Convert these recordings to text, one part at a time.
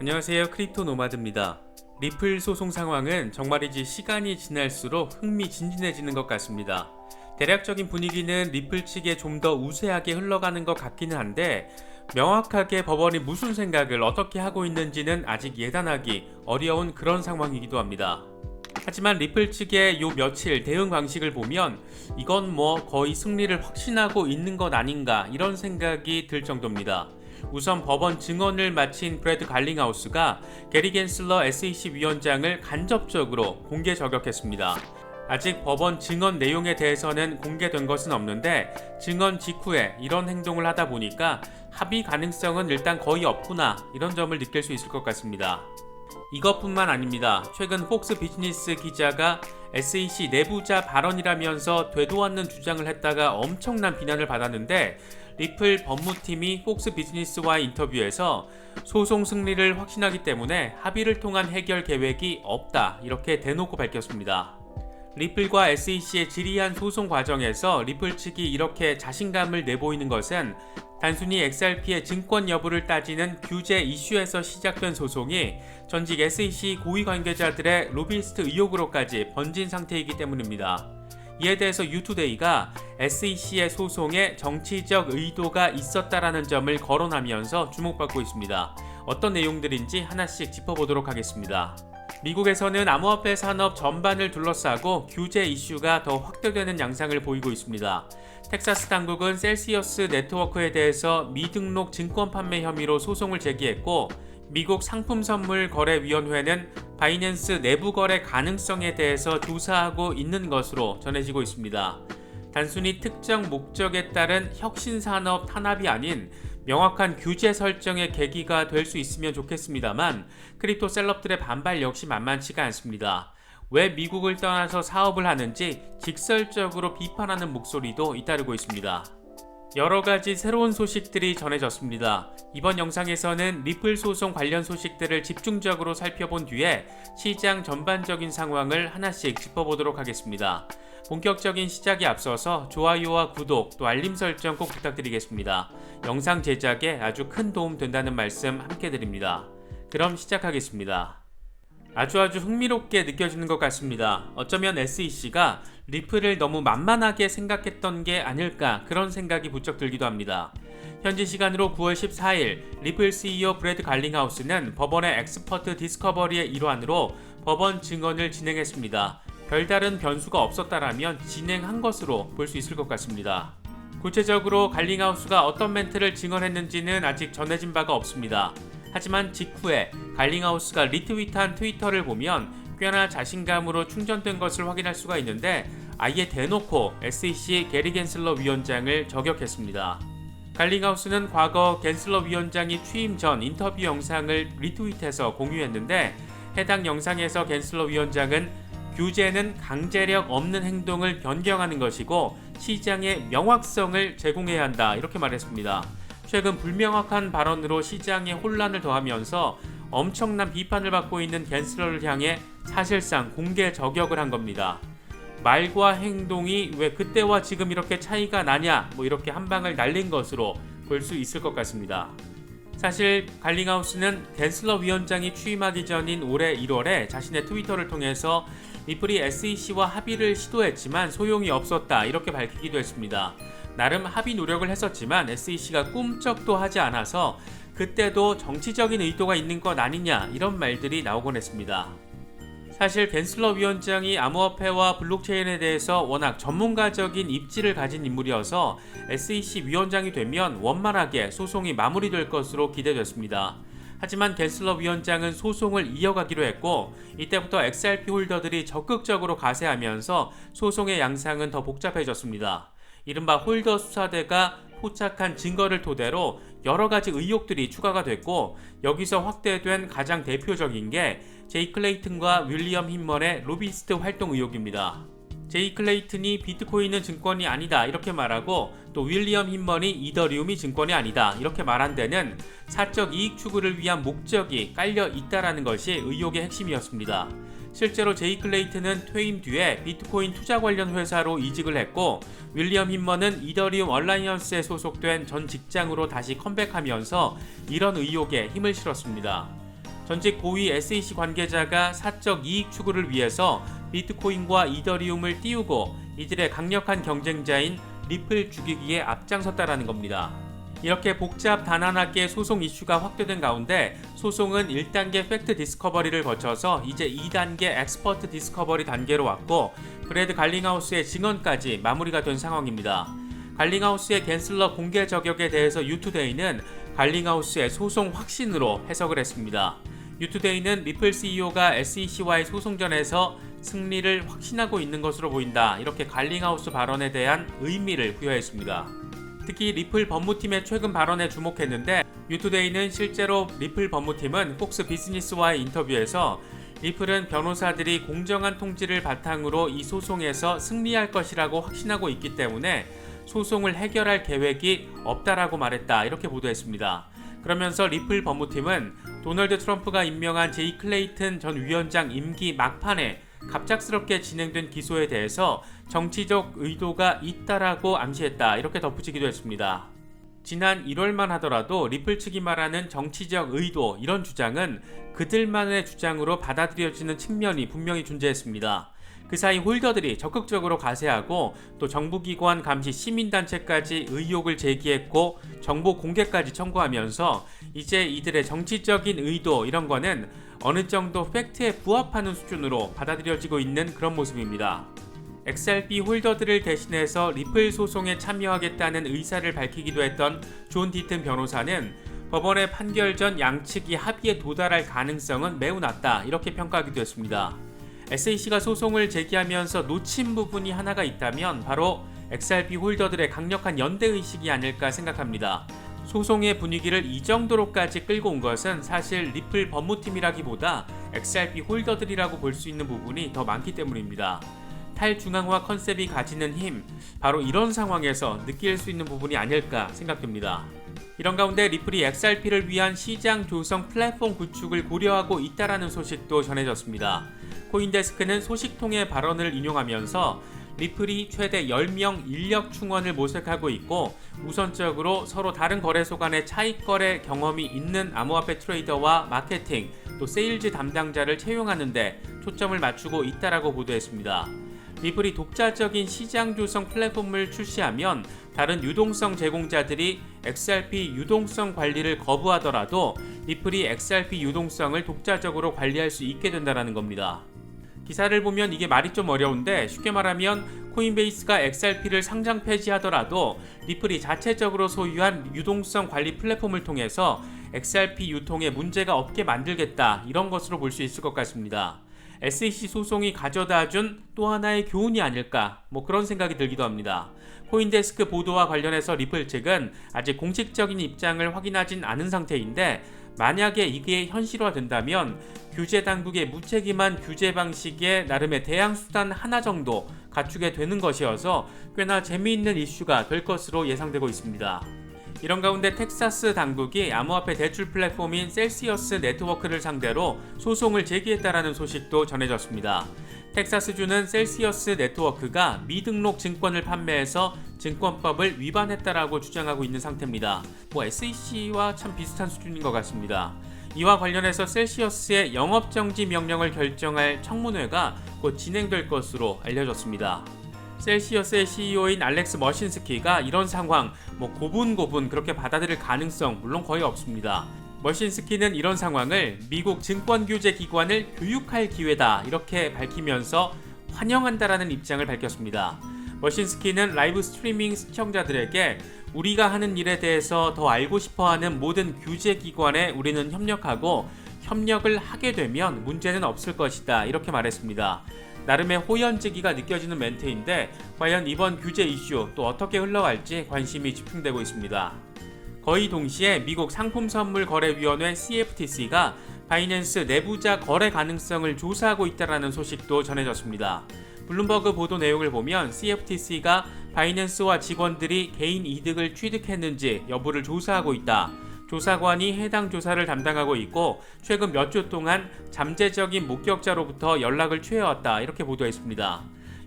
안녕하세요. 크립토 노마드입니다. 리플 소송 상황은 정말이지 시간이 지날수록 흥미진진해지는 것 같습니다. 대략적인 분위기는 리플 측에 좀 더 우세하게 흘러가는 것 같기는 한데 명확하게 법원이 무슨 생각을 어떻게 하고 있는지는 아직 예단하기 어려운 그런 상황이기도 합니다. 하지만 리플 측의 요 며칠 대응 방식을 보면 이건 뭐 거의 승리를 확신하고 있는 것 아닌가 이런 생각이 들 정도입니다. 우선 법원 증언을 마친 브래드 갈링하우스가 게리 겐슬러 SEC 위원장을 간접적으로 공개 저격했습니다. 아직 법원 증언 내용에 대해서는 공개된 것은 없는데 증언 직후에 이런 행동을 하다 보니까 합의 가능성은 일단 거의 없구나 이런 점을 느낄 수 있을 것 같습니다. 이것뿐만 아닙니다. 최근 폭스 비즈니스 기자가 SEC 내부자 발언이라면서 되도 않는 주장을 했다가 엄청난 비난을 받았는데 리플 법무팀이 폭스 비즈니스와의 인터뷰에서 소송 승리를 확신하기 때문에 합의를 통한 해결 계획이 없다 이렇게 대놓고 밝혔습니다. 리플과 SEC의 지리한 소송 과정에서 리플 측이 이렇게 자신감을 내보이는 것은 단순히 XRP의 증권 여부를 따지는 규제 이슈에서 시작된 소송이 전직 SEC 고위 관계자들의 로비스트 의혹으로까지 번진 상태이기 때문입니다. 이에 대해서 유투데이가 SEC의 소송에 정치적 의도가 있었다라는 점을 거론하면서 주목받고 있습니다. 어떤 내용들인지 하나씩 짚어보도록 하겠습니다. 미국에서는 암호화폐 산업 전반을 둘러싸고 규제 이슈가 더 확대되는 양상을 보이고 있습니다. 텍사스 당국은 셀시어스 네트워크에 대해서 미등록 증권 판매 혐의로 소송을 제기했고 미국 상품선물거래위원회는 바이낸스 내부 거래 가능성에 대해서 조사하고 있는 것으로 전해지고 있습니다. 단순히 특정 목적에 따른 혁신산업 탄압이 아닌 명확한 규제 설정의 계기가 될 수 있으면 좋겠습니다만 크립토 셀럽들의 반발 역시 만만치가 않습니다. 왜 미국을 떠나서 사업을 하는지 직설적으로 비판하는 목소리도 잇따르고 있습니다. 여러 가지 새로운 소식들이 전해졌습니다. 이번 영상에서는 리플 소송 관련 소식들을 집중적으로 살펴본 뒤에 시장 전반적인 상황을 하나씩 짚어보도록 하겠습니다. 본격적인 시작에 앞서서 좋아요와 구독 또 알림 설정 꼭 부탁드리겠습니다. 영상 제작에 아주 큰 도움 된다는 말씀 함께 드립니다. 그럼 시작하겠습니다. 아주 아주 흥미롭게 느껴지는 것 같습니다. 어쩌면 SEC가 리플을 너무 만만하게 생각했던 게 아닐까 그런 생각이 부쩍 들기도 합니다. 현지 시간으로 9월 14일 리플 CEO 브래드 갈링하우스는 법원의 엑스퍼트 디스커버리의 일환으로 법원 증언을 진행했습니다. 별다른 변수가 없었다라면 진행한 것으로 볼 수 있을 것 같습니다. 구체적으로 갈링하우스가 어떤 멘트를 증언했는지는 아직 전해진 바가 없습니다. 하지만 직후에 갈링하우스가 리트윗한 트위터를 보면 꽤나 자신감으로 충전된 것을 확인할 수가 있는데 아예 대놓고 SEC 게리 겐슬러 위원장을 저격했습니다. 갈링하우스는 과거 겐슬러 위원장이 취임 전 인터뷰 영상을 리트윗해서 공유했는데 해당 영상에서 겐슬러 위원장은 규제는 강제력 없는 행동을 변경하는 것이고 시장의 명확성을 제공해야 한다 이렇게 말했습니다. 최근 불명확한 발언으로 시장에 혼란을 더하면서 엄청난 비판을 받고 있는 겐슬러를 향해 사실상 공개 저격을 한 겁니다. 말과 행동이 왜 그때와 지금 이렇게 차이가 나냐 뭐 이렇게 한 방을 날린 것으로 볼 수 있을 것 같습니다. 사실 갈링하우스는 겐슬러 위원장이 취임하기 전인 올해 1월에 자신의 트위터를 통해서 리플이 SEC와 합의를 시도했지만 소용이 없었다 이렇게 밝히기도 했습니다. 나름 합의 노력을 했었지만 SEC가 꿈쩍도 하지 않아서 그때도 정치적인 의도가 있는 것 아니냐 이런 말들이 나오곤 했습니다. 사실 겐슬러 위원장이 암호화폐와 블록체인에 대해서 워낙 전문가적인 입지를 가진 인물이어서 SEC 위원장이 되면 원만하게 소송이 마무리될 것으로 기대됐습니다. 하지만 겐슬러 위원장은 소송을 이어가기로 했고 이때부터 XRP 홀더들이 적극적으로 가세하면서 소송의 양상은 더 복잡해졌습니다. 이른바 홀더 수사대가 포착한 증거를 토대로 여러 가지 의혹들이 추가가 됐고 여기서 확대된 가장 대표적인 게 제이 클레이튼과 윌리엄 힘먼의 로비스트 활동 의혹입니다. 제이 클레이튼이 비트코인은 증권이 아니다 이렇게 말하고 또 윌리엄 힘먼이 이더리움이 증권이 아니다 이렇게 말한 데는 사적 이익 추구를 위한 목적이 깔려 있다라는 것이 의혹의 핵심이었습니다. 실제로 제이 클레이튼은 퇴임 뒤에 비트코인 투자 관련 회사로 이직을 했고 윌리엄 힘먼은 이더리움 얼라이언스에 소속된 전 직장으로 다시 컴백하면서 이런 의혹에 힘을 실었습니다. 전직 고위 SEC 관계자가 사적 이익 추구를 위해서 비트코인과 이더리움을 띄우고 이들의 강력한 경쟁자인 리플 죽이기에 앞장섰다라는 겁니다. 이렇게 복잡 단안하게 소송 이슈가 확대된 가운데 소송은 1단계 팩트 디스커버리를 거쳐서 이제 2단계 엑스퍼트 디스커버리 단계로 왔고 브래드 갈링하우스의 증언까지 마무리가 된 상황입니다. 갈링하우스의 겐슬러 공개 저격에 대해서 유투데이는 갈링하우스의 소송 확신으로 해석을 했습니다. 유투데이는 리플 CEO가 SEC와의 소송전에서 승리를 확신하고 있는 것으로 보인다. 이렇게 갈링하우스 발언에 대한 의미를 부여했습니다. 특히 리플 법무팀의 최근 발언에 주목했는데 유투데이는 실제로 리플 법무팀은 폭스 비즈니스와의 인터뷰에서 리플은 변호사들이 공정한 통지를 바탕으로 이 소송에서 승리할 것이라고 확신하고 있기 때문에 소송을 해결할 계획이 없다라고 말했다 이렇게 보도했습니다. 그러면서 리플 법무팀은 도널드 트럼프가 임명한 제이 클레이튼 전 위원장 임기 막판에 갑작스럽게 진행된 기소에 대해서 정치적 의도가 있다라고 암시했다 이렇게 덧붙이기도 했습니다. 지난 1월만 하더라도 리플 측이 말하는 정치적 의도 이런 주장은 그들만의 주장으로 받아들여지는 측면이 분명히 존재했습니다. 그 사이 홀더들이 적극적으로 가세하고 또 정부기관 감시 시민단체까지 의혹을 제기했고 정보 공개까지 청구하면서 이제 이들의 정치적인 의도 이런 거는 어느 정도 팩트에 부합하는 수준으로 받아들여지고 있는 그런 모습입니다. XRP 홀더들을 대신해서 리플 소송에 참여하겠다는 의사를 밝히기도 했던 존 디튼 변호사는 법원의 판결 전 양측이 합의에 도달할 가능성은 매우 낮다 이렇게 평가하기도 했습니다. SAC가 소송을 제기하면서 놓친 부분이 하나가 있다면 바로 XRP 홀더들의 강력한 연대 의식이 아닐까 생각합니다. 소송의 분위기를 이 정도로까지 끌고 온 것은 사실 리플 법무팀이라기보다 XRP 홀더들이라고 볼 수 있는 부분이 더 많기 때문입니다. 탈중앙화 컨셉이 가지는 힘, 바로 이런 상황에서 느낄 수 있는 부분이 아닐까 생각됩니다. 이런 가운데 리플이 XRP를 위한 시장 조성 플랫폼 구축을 고려하고 있다라는 소식도 전해졌습니다. 코인데스크는 소식통의 발언을 인용하면서 리플이 최대 10명 인력 충원을 모색하고 있고 우선적으로 서로 다른 거래소 간의 차익 거래 경험이 있는 암호화폐 트레이더와 마케팅 또 세일즈 담당자를 채용하는데 초점을 맞추고 있다라고 보도했습니다. 리플이 독자적인 시장 조성 플랫폼을 출시하면 다른 유동성 제공자들이 XRP 유동성 관리를 거부하더라도 리플이 XRP 유동성을 독자적으로 관리할 수 있게 된다는 겁니다. 기사를 보면 이게 말이 좀 어려운데 쉽게 말하면 코인베이스가 XRP를 상장 폐지하더라도 리플이 자체적으로 소유한 유동성 관리 플랫폼을 통해서 XRP 유통에 문제가 없게 만들겠다 이런 것으로 볼 수 있을 것 같습니다. SEC 소송이 가져다 준 또 하나의 교훈이 아닐까 뭐 그런 생각이 들기도 합니다. 코인데스크 보도와 관련해서 리플 측은 아직 공식적인 입장을 확인하진 않은 상태인데 만약에 이게 현실화된다면 규제 당국의 무책임한 규제 방식의 나름의 대항 수단 하나 정도 갖추게 되는 것이어서 꽤나 재미있는 이슈가 될 것으로 예상되고 있습니다. 이런 가운데 텍사스 당국이 암호화폐 대출 플랫폼인 셀시어스 네트워크를 상대로 소송을 제기했다라는 소식도 전해졌습니다. 텍사스주는 셀시어스 네트워크가 미등록 증권을 판매해서 증권법을 위반했다라고 주장하고 있는 상태입니다. 뭐 SEC와 참 비슷한 수준인 것 같습니다. 이와 관련해서 셀시어스의 영업 정지 명령을 결정할 청문회가 곧 진행될 것으로 알려졌습니다. 셀시어스의 CEO인 알렉스 머신스키가 이런 상황 뭐 고분고분 그렇게 받아들일 가능성 물론 거의 없습니다. 머신스키는 이런 상황을 미국 증권규제 기관을 교육할 기회다 이렇게 밝히면서 환영한다라는 입장을 밝혔습니다. 머신스키는 라이브 스트리밍 시청자들에게 우리가 하는 일에 대해서 더 알고 싶어 하는 모든 규제 기관에 우리는 협력하고 협력을 하게 되면 문제는 없을 것이다 이렇게 말했습니다. 나름의 호연지기가 느껴지는 멘트인데 과연 이번 규제 이슈 또 어떻게 흘러갈지 관심이 집중되고 있습니다. 거의 동시에 미국 상품선물거래위원회 CFTC가 바이낸스 내부자 거래 가능성을 조사하고 있다는 소식도 전해졌습니다. 블룸버그 보도 내용을 보면 CFTC가 바이낸스와 직원들이 개인 이득을 취득했는지 여부를 조사하고 있다. 조사관이 해당 조사를 담당하고 있고 최근 몇 주 동안 잠재적인 목격자로부터 연락을 취해왔다 이렇게 보도했습니다.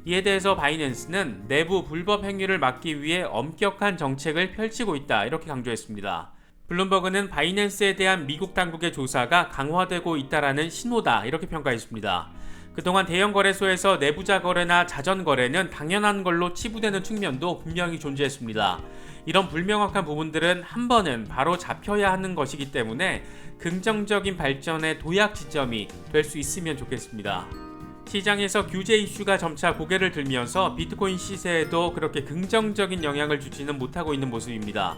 이에 대해서 바이낸스는 내부 불법 행위를 막기 위해 엄격한 정책을 펼치고 있다 이렇게 강조했습니다. 블룸버그는 바이낸스에 대한 미국 당국의 조사가 강화되고 있다라는 신호다 이렇게 평가했습니다. 그동안 대형 거래소에서 내부자 거래나 자전 거래는 당연한 걸로 치부되는 측면도 분명히 존재했습니다. 이런 불명확한 부분들은 한 번은 바로 잡혀야 하는 것이기 때문에 긍정적인 발전의 도약 지점이 될 수 있으면 좋겠습니다. 시장에서 규제 이슈가 점차 고개를 들면서 비트코인 시세에도 그렇게 긍정적인 영향을 주지는 못하고 있는 모습입니다.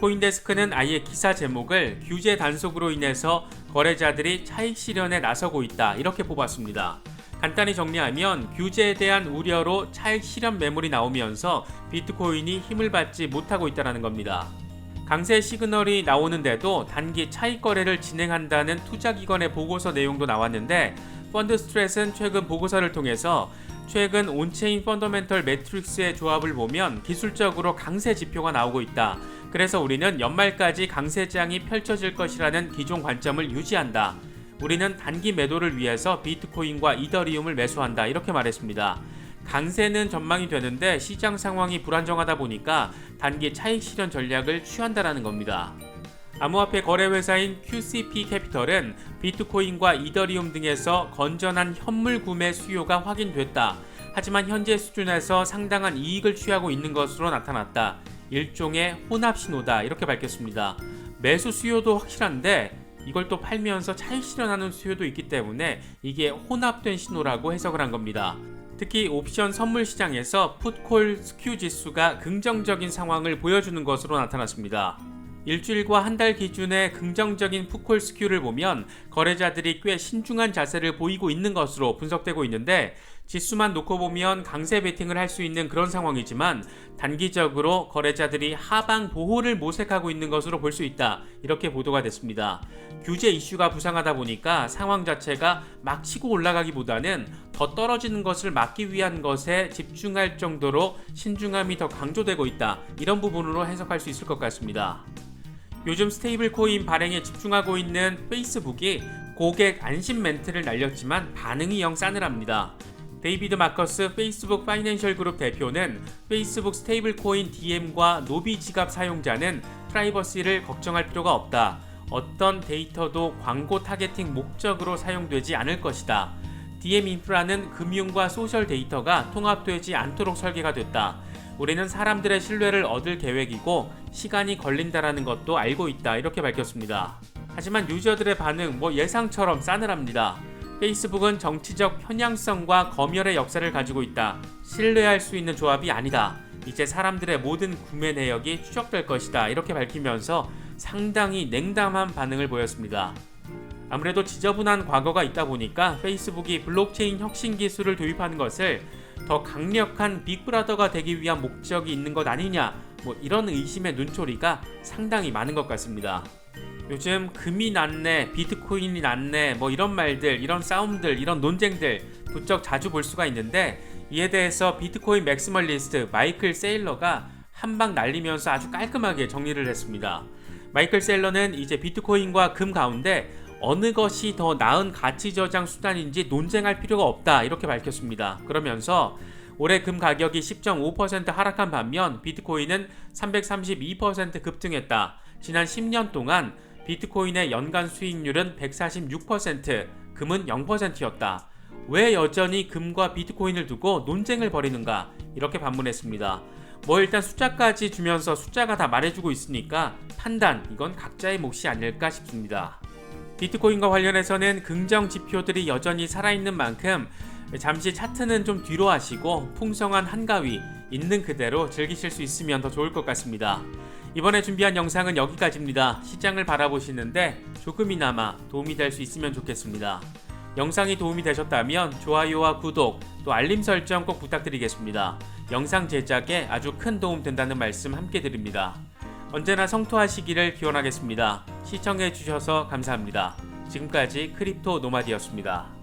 코인데스크는 아예 기사 제목을 규제 단속으로 인해서 거래자들이 차익 실현에 나서고 있다 이렇게 뽑았습니다. 간단히 정리하면 규제에 대한 우려로 차익 실현 매물이 나오면서 비트코인이 힘을 받지 못하고 있다는 겁니다. 강세 시그널이 나오는데도 단기 차익 거래를 진행한다는 투자기관의 보고서 내용도 나왔는데 펀드 스트레스는 최근 보고서를 통해서 최근 온체인 펀더멘털 매트릭스의 조합을 보면 기술적으로 강세 지표가 나오고 있다. 그래서 우리는 연말까지 강세장이 펼쳐질 것이라는 기존 관점을 유지한다. 우리는 단기 매도를 위해서 비트코인과 이더리움을 매수한다. 이렇게 말했습니다. 강세는 전망이 되는데 시장 상황이 불안정하다 보니까 단기 차익 실현 전략을 취한다라는 겁니다. 암호화폐 거래 회사인 QCP 캐피털은 비트코인과 이더리움 등에서 건전한 현물 구매 수요가 확인됐다. 하지만 현재 수준에서 상당한 이익을 취하고 있는 것으로 나타났다. 일종의 혼합 신호다. 이렇게 밝혔습니다. 매수 수요도 확실한데 이걸 또 팔면서 차익 실현하는 수요도 있기 때문에 이게 혼합된 신호라고 해석을 한 겁니다. 특히 옵션 선물 시장에서 풋콜 스큐 지수가 긍정적인 상황을 보여주는 것으로 나타났습니다. 일주일과 한 달 기준의 긍정적인 풋콜 스큐를 보면 거래자들이 꽤 신중한 자세를 보이고 있는 것으로 분석되고 있는데 지수만 놓고 보면 강세 베팅을 할 수 있는 그런 상황이지만 단기적으로 거래자들이 하방 보호를 모색하고 있는 것으로 볼 수 있다. 이렇게 보도가 됐습니다. 규제 이슈가 부상하다 보니까 상황 자체가 막 치고 올라가기보다는 더 떨어지는 것을 막기 위한 것에 집중할 정도로 신중함이 더 강조되고 있다. 이런 부분으로 해석할 수 있을 것 같습니다. 요즘 스테이블 코인 발행에 집중하고 있는 페이스북이 고객 안심 멘트를 날렸지만 반응이 영 싸늘합니다. 데이비드 마커스 페이스북 파이낸셜 그룹 대표는 페이스북 스테이블 코인 DM과 노비 지갑 사용자는 프라이버시를 걱정할 필요가 없다. 어떤 데이터도 광고 타겟팅 목적으로 사용되지 않을 것이다. DM 인프라는 금융과 소셜 데이터가 통합되지 않도록 설계가 됐다. 우리는 사람들의 신뢰를 얻을 계획이고 시간이 걸린다라는 것도 알고 있다. 이렇게 밝혔습니다. 하지만 유저들의 반응 뭐 예상처럼 싸늘합니다. 페이스북은 정치적 편향성과 검열의 역사를 가지고 있다. 신뢰할 수 있는 조합이 아니다. 이제 사람들의 모든 구매 내역이 추적될 것이다. 이렇게 밝히면서 상당히 냉담한 반응을 보였습니다. 아무래도 지저분한 과거가 있다 보니까 페이스북이 블록체인 혁신 기술을 도입하는 것을 더 강력한 빅브라더가 되기 위한 목적이 있는 것 아니냐 뭐 이런 의심의 눈초리가 상당히 많은 것 같습니다. 요즘 금이 낫네, 비트코인이 낫네, 뭐 이런 말들, 이런 싸움들, 이런 논쟁들 부쩍 자주 볼 수가 있는데 이에 대해서 비트코인 맥시멀리스트 마이클 세일러가 한 방 날리면서 아주 깔끔하게 정리를 했습니다. 마이클 세일러는 이제 비트코인과 금 가운데 어느 것이 더 나은 가치 저장 수단인지 논쟁할 필요가 없다 이렇게 밝혔습니다. 그러면서 올해 금 가격이 10.5% 하락한 반면 비트코인은 332% 급등했다. 지난 10년 동안 비트코인의 연간 수익률은 146%, 금은 0%였다. 왜 여전히 금과 비트코인을 두고 논쟁을 벌이는가? 이렇게 반문했습니다. 뭐 일단 숫자까지 주면서 숫자가 다 말해주고 있으니까 판단 이건 각자의 몫이 아닐까 싶습니다. 비트코인과 관련해서는 긍정 지표들이 여전히 살아있는 만큼 잠시 차트는 좀 뒤로 하시고 풍성한 한가위 있는 그대로 즐기실 수 있으면 더 좋을 것 같습니다. 이번에 준비한 영상은 여기까지입니다. 시장을 바라보시는데 조금이나마 도움이 될 수 있으면 좋겠습니다. 영상이 도움이 되셨다면 좋아요와 구독 또 알림 설정 꼭 부탁드리겠습니다. 영상 제작에 아주 큰 도움 된다는 말씀 함께 드립니다. 언제나 성토하시기를 기원하겠습니다. 시청해 주셔서 감사합니다. 지금까지 크립토 노마디였습니다.